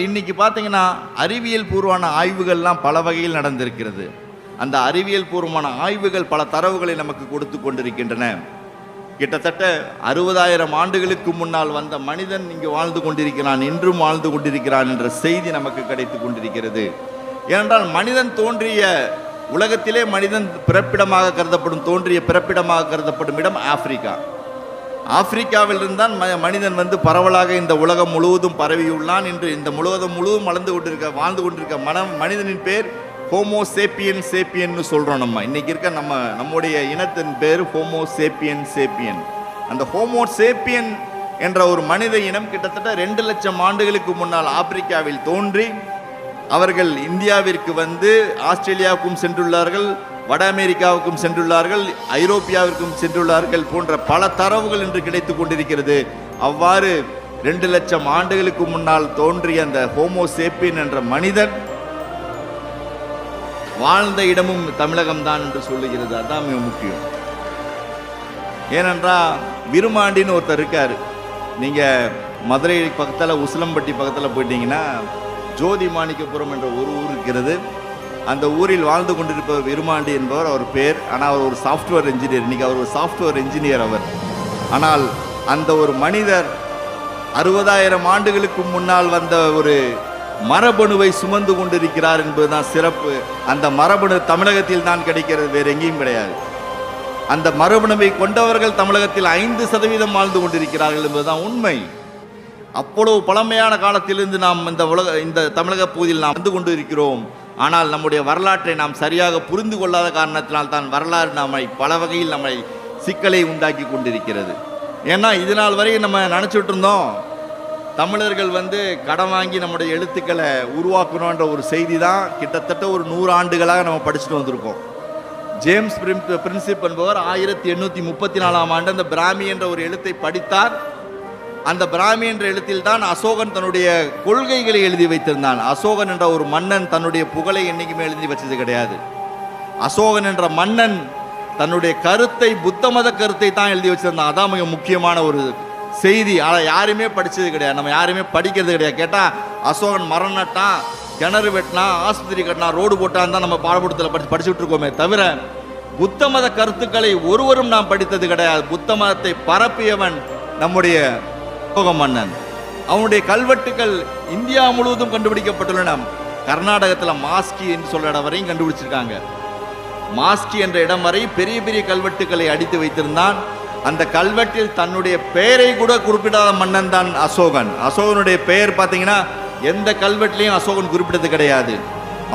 இன்னைக்கு பார்த்தீங்கன்னா அறிவியல் பூர்வமான ஆய்வுகள்லாம் பல வகையில் நடந்திருக்கிறது. அந்த அறிவியல் பூர்வமான ஆய்வுகள் பல தரவுகளை நமக்கு கொடுத்து கொண்டிருக்கின்றன. கிட்டத்தட்ட அறுபதாயிரம் ஆண்டுகளுக்கு முன்னால் வந்த மனிதன் இங்கு வாழ்ந்து கொண்டிருக்கிறான் இன்றும் வாழ்ந்து கொண்டிருக்கிறான் என்ற செய்தி நமக்கு கிடைத்து கொண்டிருக்கிறது. ஏனென்றால் மனிதன் தோன்றிய உலகத்திலே மனிதன் பிறப்பிடமாக கருதப்படும் தோன்றிய பிறப்பிடமாக கருதப்படும் இடம் ஆப்பிரிக்கா. ஆப்பிரிக்காவில் இருந்தான் ம- மனிதன் வந்து பரவலாக இந்த உலகம் முழுவதும் பரவியுள்ளான் என்று இந்த முழுவதும் முழுவதும் வளர்ந்து கொண்டிருக்க வாழ்ந்து கொண்டிருக்க மனம் மனிதனின் பேர் ஹோமோ சேப்பியன் சேப்பியன்னு சொல்கிறோம் நம்ம. இன்னைக்கு இருக்க நம்ம நம்முடைய இனத்தின் பேர் ஹோமோ சேப்பியன் சேப்பியன். அந்த ஹோமோ சேப்பியன் என்ற ஒரு மனித இனம் கிட்டத்தட்ட ரெண்டு லட்சம் ஆண்டுகளுக்கு முன்னால் ஆப்பிரிக்காவில் தோன்றி அவர்கள் இந்தியாவிற்கு வந்து ஆஸ்திரேலியாவுக்கும் சென்றுள்ளார்கள். வட அமெரிக்காவுக்கும் சென்றுள்ளார்கள் ஐரோப்பியாவிற்கும் சென்றுள்ளார்கள் போன்ற பல தரவுகள் இன்று கிடைத்து கொண்டிருக்கிறது. அவ்வாறு ரெண்டு லட்சம் ஆண்டுகளுக்கு முன்னால் தோன்றிய அந்த ஹோமோ என்ற மனிதன் வாழ்ந்த இடமும் தமிழகம்தான் என்று சொல்லுகிறது. அதான் மிக முக்கியம். ஏனென்றால் விருமாண்டின்னு ஒருத்தர் இருக்கார். நீங்கள் மதுரை பக்கத்தில் உசிலம்பட்டி பக்கத்தில் போயிட்டீங்கன்னா ஜோதி மாணிக்கபுரம் என்ற ஒரு ஊர் இருக்கிறது. அந்த ஊரில் வாழ்ந்து கொண்டிருப்பவர் விருமாண்டி என்பவர் அவர் பேர். ஆனால் அவர் ஒரு சாஃப்ட்வேர் இன்ஜினியர் இன்னைக்கு அவர் ஒரு சாஃப்ட்வேர் இன்ஜினியர் அவர். ஆனால் அந்த ஒரு மனிதர் அறுபதாயிரம் ஆண்டுகளுக்கு முன்னால் வந்த ஒரு மரபணுவை சுமந்து கொண்டிருக்கிறார் என்பதுதான் சிறப்பு. அந்த மரபணு தமிழகத்தில் தான் கிடைக்கிறது வேறு எங்கேயும் கிடையாது. அந்த மரபணுவை கொண்டவர்கள் தமிழகத்தில் ஐந்து சதவீதம் வாழ்ந்து கொண்டிருக்கிறார்கள் என்பதுதான் உண்மை. அவ்வளவு பழமையான காலத்திலிருந்து நாம் இந்த உலக இந்த தமிழக பகுதியில் நாம் வந்து கொண்டு இருக்கிறோம் ஆனால் நம்முடைய வரலாற்றை நாம் சரியாக புரிந்து கொள்ளாத காரணத்தினால் தான் வரலாறு நம்மை பல வகையில் நம்மை சிக்கலை உண்டாக்கி கொண்டிருக்கிறது. ஏன்னா இது நாள் வரை நம்ம நினச்சிட்டு இருந்தோம் தமிழர்கள் வந்து கடன் வாங்கி நம்முடைய எழுத்துக்களை உருவாக்கணுன்ற ஒரு செய்தி தான் கிட்டத்தட்ட ஒரு நூறு ஆண்டுகளாக நம்ம படிச்சுட்டு வந்திருக்கோம். ஜேம்ஸ் பிரின்சிப் என்பவர் ஆயிரத்தி எண்ணூற்றி முப்பத்தி நாலாம் ஆண்டு அந்த பிராமி என்ற ஒரு எழுத்தை படித்தார். அந்த பிராமி என்ற எழுத்தில் தான் அசோகன் தன்னுடைய கொள்கைகளை எழுதி வைத்திருந்தான். அசோகன் என்ற ஒரு மன்னன் தன்னுடைய புகழை என்றைக்குமே எழுதி வச்சது கிடையாது. அசோகன் என்ற மன்னன் தன்னுடைய கருத்தை புத்த மத கருத்தை தான் எழுதி வச்சிருந்தான். அதான் மிக முக்கியமான ஒரு செய்தி. ஆனால் யாருமே படித்தது கிடையாது. நம்ம யாருமே படிக்கிறது கிடையாது. கேட்டால் அசோகன் மரம் நட்டான் கிணறு வெட்டினா ஆஸ்பத்திரி கட்டினா ரோடு போட்டான் தான் நம்ம பாடப்புடத்தில் படிச்சு படிச்சுட்டு இருக்கோமே தவிர புத்த மத கருத்துக்களை ஒருவரும் நாம் படித்தது கிடையாது. புத்த மதத்தை பரப்பியவன் நம்முடைய அசோக மன்னன். அவனுடைய கல்வெட்டுகள் இந்தியா முழுவதும் கண்டுபிடிக்கப்பட்டுள்ளன. கர்நாடகத்தில் மாஸ்கி என்று சொல்ற இடம் வரையும் கண்டுபிடிச்சிருக்காங்க. மாஸ்கி என்ற இடம் வரை பெரிய பெரிய கல்வெட்டுக்களை அடித்து வைத்திருந்தான். அந்த கல்வெட்டில் தன்னுடைய பெயரை கூட குறிப்பிடாத மன்னன் தான் அசோகன். அசோகனுடைய பெயர் பார்த்தீங்கன்னா எந்த கல்வெட்டிலையும் அசோகன் குறிப்பிட்டது கிடையாது.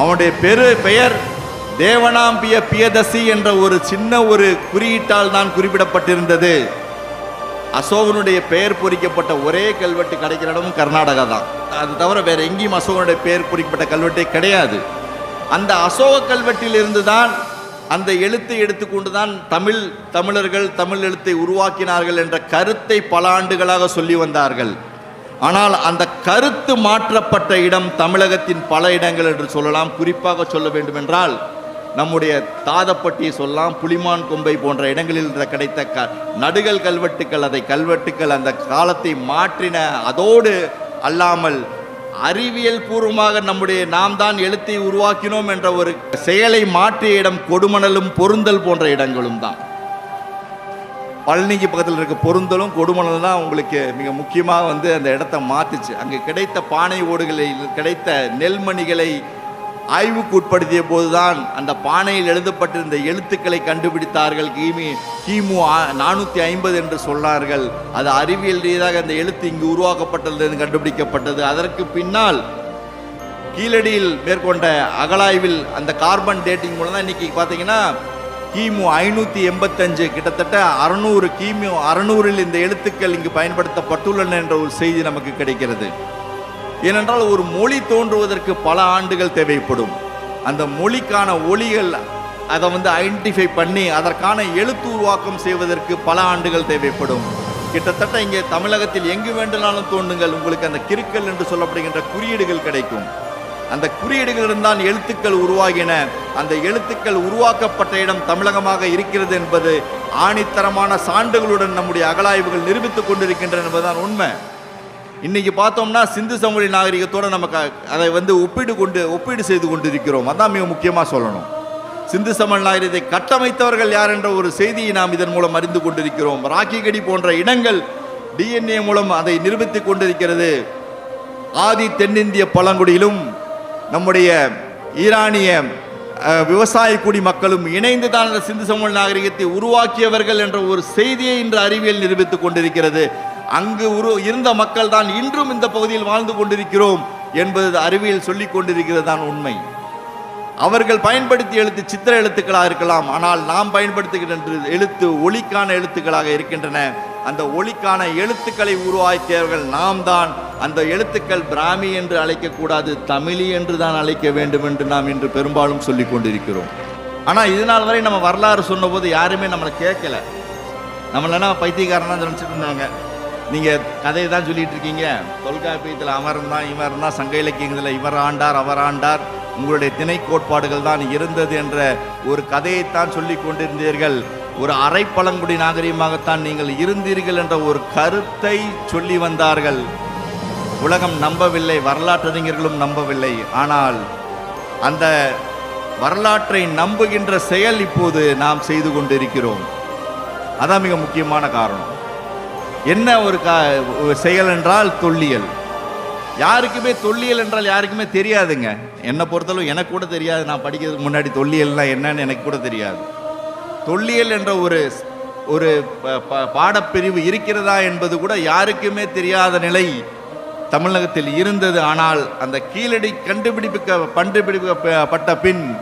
அவனுடைய பெரு பெயர் தேவனாம்பிய பியதசி என்ற ஒரு சின்ன ஒரு குறியீட்டால் தான் குறிப்பிடப்பட்டிருந்தது. அசோகனுடைய பெயர் பொறிக்கப்பட்ட ஒரே கல்வெட்டு கிடைக்கிற இடமும் கர்நாடகா தான். அது தவிர வேற எங்கேயும் அசோகனுடைய பெயர் பொறிக்கப்பட்ட கல்வெட்டே கிடையாது. அந்த அசோக கல்வெட்டில் இருந்து தான் அந்த எழுத்தை எடுத்துக்கொண்டு தான் தமிழ் தமிழர்கள் தமிழ் எழுத்தை உருவாக்கினார்கள் என்ற கருத்தை பல ஆண்டுகளாக சொல்லி வந்தார்கள். ஆனால் அந்த கருத்து மாற்றப்பட்ட இடம் தமிழகத்தின் பல இடங்கள் என்று சொல்லலாம். குறிப்பாக சொல்ல வேண்டுமென்றால் நம்முடைய தாதப்பட்டி சொல்லலாம் புலிமான் கொம்பை போன்ற இடங்களில் கிடைத்த க நடுகள் கல்வெட்டுக்கள் அதை கல்வெட்டுக்கள் அந்த காலத்தை மாற்றின அதோடு அல்லாமல் அறிவியல் பூர்வமாக நம்முடைய நாம் தான் எழுத்தை உருவாக்கினோம் என்ற ஒரு செயலை மாற்றிய இடம் கொடுமணலும் பொருந்தல் போன்ற இடங்களும் தான். பழனிக்கு பக்கத்தில் இருக்க பொருந்தலும் கொடுமணல் தான் உங்களுக்கு மிக முக்கியமாக வந்து அந்த இடத்த மாற்றுச்சு. அங்கே கிடைத்த பானை ஓடுகளில் கிடைத்த நெல்மணிகளை ஆய்வுக்கு உட்படுத்திய போதுதான் அந்த பானையில் எழுதப்பட்டிருந்த எழுத்துக்களை கண்டுபிடித்தார்கள். கிமி கிமு நானூற்றி ஐம்பது என்று சொன்னார்கள். அது அறிவியல் ரீதியாக அந்த எழுத்து இங்கு உருவாக்கப்பட்டது என்று கண்டுபிடிக்கப்பட்டது. அதற்கு பின்னால் கீழடியில் மேற்கொண்ட அகலாய்வில் அந்த கார்பன் டேட்டிங் மூலம் தான் இன்றைக்கி பார்த்தீங்கன்னா கிமு ஐநூற்றி எண்பத்தஞ்சு கிட்டத்தட்ட அறநூறு கிமு அறநூறில் இந்த எழுத்துக்கள் இங்கு பயன்படுத்தப்பட்டுள்ளன என்ற ஒரு செய்தி நமக்கு கிடைக்கிறது. ஏனென்றால் ஒரு மொழி தோன்றுவதற்கு பல ஆண்டுகள் தேவைப்படும். அந்த மொழிக்கான ஒளிகள் அதை வந்து ஐடென்டிஃபை பண்ணி அதற்கான எழுத்து உருவாக்கம் செய்வதற்கு பல ஆண்டுகள் தேவைப்படும். கிட்டத்தட்ட இங்கே தமிழகத்தில் எங்கு வேண்டுமானாலும் தோண்டுங்கள் உங்களுக்கு அந்த கிருக்கல் என்று சொல்லப்படுகின்ற குறியீடுகள் கிடைக்கும். அந்த குறியீடுகள் இருந்தால் எழுத்துக்கள் உருவாகின. அந்த எழுத்துக்கள் உருவாக்கப்பட்ட இடம் தமிழகமாக இருக்கிறது என்பது ஆணித்தரமான சான்றுகளுடன் நம்முடைய அகலாய்வுகள் நிரூபித்துக் கொண்டிருக்கின்றன என்பதுதான் உண்மை. இன்னைக்கு பார்த்தோம்னா சிந்து சமவெளி நாகரிகத்தோட நமக்கு அதை வந்து ஒப்பீடு கொண்டு ஒப்பீடு செய்து கொண்டிருக்கிறோம். அதான் மிக முக்கியமாக சொல்லணும். சிந்து சமவெளி நாகரிகத்தை கட்டமைத்தவர்கள் யார் என்ற ஒரு செய்தியை நாம் இதன் மூலம் அறிந்து கொண்டிருக்கிறோம். ராக்கிகடி போன்ற இடங்கள் டிஎன்ஏ மூலம் அதை நிரூபித்துக் கொண்டிருக்கிறது. ஆதி தென்னிந்திய பழங்குடியிலும் நம்முடைய ஈரானிய விவசாய குடி மக்களும் இணைந்து தான் அந்த சிந்து சமவெளி நாகரிகத்தை உருவாக்கியவர்கள் என்ற ஒரு செய்தியை இன்று அறிவியல் நிரூபித்துக் கொண்டிருக்கிறது. அங்கு உரு இருந்த மக்கள் தான் இன்றும் இந்த பகுதியில் வாழ்ந்து கொண்டிருக்கிறோம் என்பது அறிவியல் சொல்லிக் கொண்டிருக்கிறது தான் உண்மை. அவர்கள் பயன்படுத்திய எழுத்து சித்திர எழுத்துக்களாக இருக்கலாம் ஆனால் நாம் பயன்படுத்துகின்ற எழுத்து ஒளிக்கான எழுத்துக்களாக இருக்கின்றன. அந்த ஒளிக்கான எழுத்துக்களை உருவாக்கியவர்கள் நாம் தான் அந்த எழுத்துக்கள் பிராமி என்று அழைக்கக்கூடாது தமிழி என்று தான் அழைக்க வேண்டும் என்று நாம் இன்று பெரும்பாலும் சொல்லிக் கொண்டிருக்கிறோம். ஆனால் இதனால் வரை நம்ம வரலாறு சொன்னபோது யாருமே நம்மளை கேட்கல. நம்மளனா பைத்தியக்காரனா நினச்சிட்டு இருந்தாங்க? நீங்கள் கதையை தான் சொல்லிட்டு இருக்கீங்க தொல்காப்பியத்தில் அமர்ந்தான் இவர் தான் சங்க இலக்கியங்களில் இவர் ஆண்டார் அவர் ஆண்டார். உங்களுடைய திணை கோட்பாடுகள் தான் இருந்தது என்ற ஒரு கதையைத்தான் சொல்லி கொண்டிருந்தீர்கள். ஒரு அரை பழங்குடி நாகரிகமாகத்தான் நீங்கள் இருந்தீர்கள் என்ற ஒரு கருத்தை சொல்லி வந்தார்கள். உலகம் நம்பவில்லை வரலாற்றறிஞர்களும் நம்பவில்லை. ஆனால் அந்த வரலாற்றை நம்புகின்ற செயல் இப்போது நாம் செய்து கொண்டிருக்கிறோம். அதான் மிக முக்கியமான காரணம். என்ன ஒரு கா செயல் என்றால் தொல்லியல். யாருக்குமே தொல்லியல் என்றால் யாருக்குமே தெரியாதுங்க. என்னை பொறுத்தளவு எனக்கு கூட தெரியாது. நான் படிக்கிறதுக்கு முன்னாடி தொல்லியல்னா என்னன்னு எனக்கு கூட தெரியாது. தொல்லியல் என்ற ஒரு ஒரு ப- ப- பாடப்பிரிவு இருக்கிறதா என்பது கூட யாருக்குமே தெரியாத நிலை தமிழகத்தில் இருந்தது. ஆனால் அந்த கீழடி கண்டுபிடிப்புக்க கண்டுபிடிக்கப்பட்ட பின்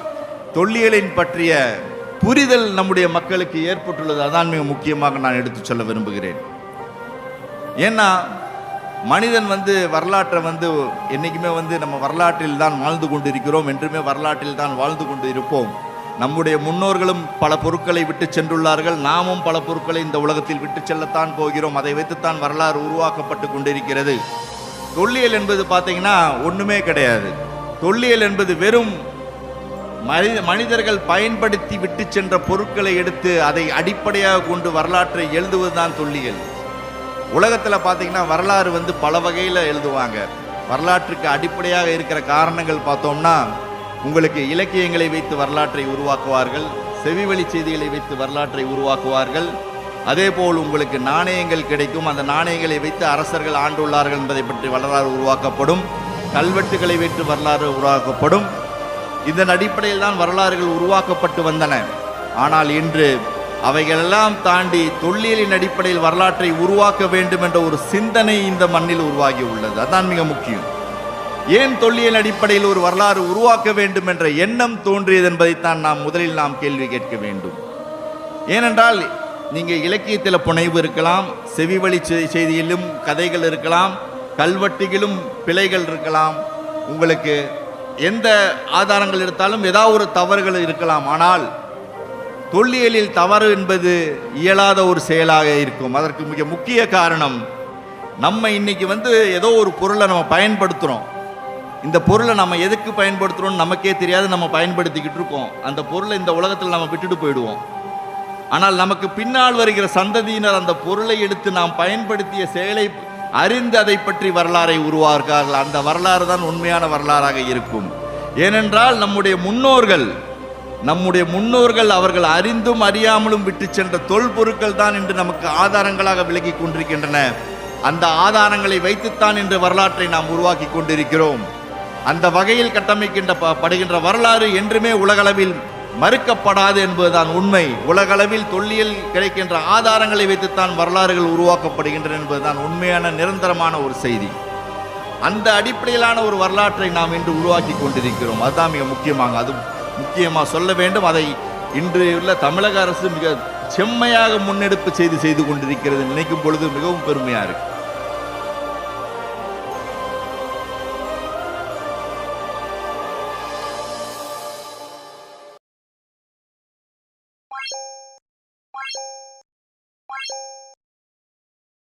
தொல்லியலின் பற்றிய புரிதல் நம்முடைய மக்களுக்கு ஏற்பட்டுள்ளது. அதான் மிக முக்கியமாக நான் எடுத்துச் சொல்ல விரும்புகிறேன். ஏன்னா மனிதன் வந்து வரலாற்றை வந்து என்றைக்குமே வந்து நம்ம வரலாற்றில் தான் வாழ்ந்து கொண்டு இருக்கிறோம் என்றுமே வரலாற்றில் தான் வாழ்ந்து கொண்டு இருப்போம் நம்முடைய முன்னோர்களும் பல பொருட்களை விட்டு சென்றுள்ளார்கள். நாமும் பல பொருட்களை இந்த உலகத்தில் விட்டு செல்லத்தான் போகிறோம். அதை வைத்துத்தான் வரலாறு உருவாக்கப்பட்டு கொண்டிருக்கிறது. தொல்லியல் என்பது பார்த்தீங்கன்னா ஒன்றுமே கிடையாது. தொல்லியல் என்பது வெறும் மனித மனிதர்கள் பயன்படுத்தி விட்டு சென்ற பொருட்களை எடுத்து அதை அடிப்படையாக கொண்டு வரலாற்றை எழுதுவதுதான் தொல்லியல். உலகத்தில் பார்த்தீங்கன்னா வரலாறு வந்து பல வகையில் எழுதுவாங்க. வரலாற்றுக்கு அடிப்படையாக இருக்கிற காரணங்கள் பார்த்தோம்னா உங்களுக்கு இலக்கியங்களை வைத்து வரலாற்றை உருவாக்குவார்கள் செவிவழி செய்திகளை வைத்து வரலாற்றை உருவாக்குவார்கள். அதேபோல் உங்களுக்கு நாணயங்கள் கிடைக்கும். அந்த நாணயங்களை வைத்து அரசர்கள் ஆண்டுள்ளார்கள் என்பதை பற்றி வரலாறு உருவாக்கப்படும். கல்வெட்டுகளை வைத்து வரலாறு உருவாக்கப்படும். இதன் அடிப்படையில் தான் வரலாறுகள் உருவாக்கப்பட்டு வந்தன. ஆனால் இன்று அவைகளெல்லாம் தாண்டி தொல்லியலின் அடிப்படையில் வரலாற்றை உருவாக்க வேண்டும் என்ற ஒரு சிந்தனை இந்த மண்ணில் உருவாகி உள்ளது. அதான் மிக முக்கியம். ஏன் தொல்லியல் அடிப்படையில் ஒரு வரலாறு உருவாக்க வேண்டும் என்ற எண்ணம் தோன்றியது என்பதைத்தான் நாம் முதலில் நாம் கேள்வி கேட்க வேண்டும். ஏனென்றால் நீங்கள் இலக்கியத்தில் புனைவு இருக்கலாம் செவிவழி செய்தியிலும் கதைகள் இருக்கலாம் கல்வெட்டிகளும் பிழைகள் இருக்கலாம். உங்களுக்கு எந்த ஆதாரங்கள் எடுத்தாலும் ஏதாவது ஒரு தவறுகள் இருக்கலாம். ஆனால் தொல்லியலில் தவறு என்பது இயலாத ஒரு செயலாக இருக்கும். அதற்கு மிக முக்கிய காரணம் நம்ம இன்னைக்கு வந்து ஏதோ ஒரு பொருளை நம்ம பயன்படுத்துகிறோம் இந்த பொருளை நம்ம எதுக்கு பயன்படுத்துகிறோம்னு நமக்கே தெரியாது நம்ம பயன்படுத்திக்கிட்டு இருக்கோம். அந்த பொருளை இந்த உலகத்தில் நம்ம விட்டுட்டு போயிடுவோம். ஆனால் நமக்கு பின்னால் வருகிற சந்ததியினர் அந்த பொருளை எடுத்து நாம் பயன்படுத்திய செயலை அறிந்து அதை பற்றி வரலாறை உருவாக்கார்கள் அந்த வரலாறு தான் உண்மையான வரலாறாக இருக்கும். ஏனென்றால் நம்முடைய முன்னோர்கள் நம்முடைய முன்னோர்கள் அவர்கள் அறிந்தும் அறியாமலும் விட்டு சென்ற தொல்பொருட்கள் தான் இன்று நமக்கு ஆதாரங்களாக விலகி கொண்டிருக்கின்றன. அந்த ஆதாரங்களை வைத்துத்தான் இன்று வரலாற்றை நாம் உருவாக்கி கொண்டிருக்கிறோம். அந்த வகையில் கட்டமைக்கின்ற ப- படுகின்ற வரலாறு என்றுமே உலகளவில் மறுக்கப்படாது என்பதுதான் உண்மை. உலகளவில் தொல்லியல் கிடைக்கின்ற ஆதாரங்களை வைத்துத்தான் வரலாறுகள் உருவாக்கப்படுகின்றன என்பதுதான் உண்மையான நிரந்தரமான ஒரு செய்தி. அந்த அடிப்படையிலான ஒரு வரலாற்றை நாம் இன்று உருவாக்கி கொண்டிருக்கிறோம். அதுதான் மிக முக்கியமாக அது முக்கியமாக சொல்ல வேண்டும். அதை இன்று உள்ள தமிழக அரசு மிக செம்மையாக முன்னெடுப்பு செய்து செய்து கொண்டிருக்கிறது. நினைக்கும் பொழுது மிகவும் பெருமையாக இருக்குது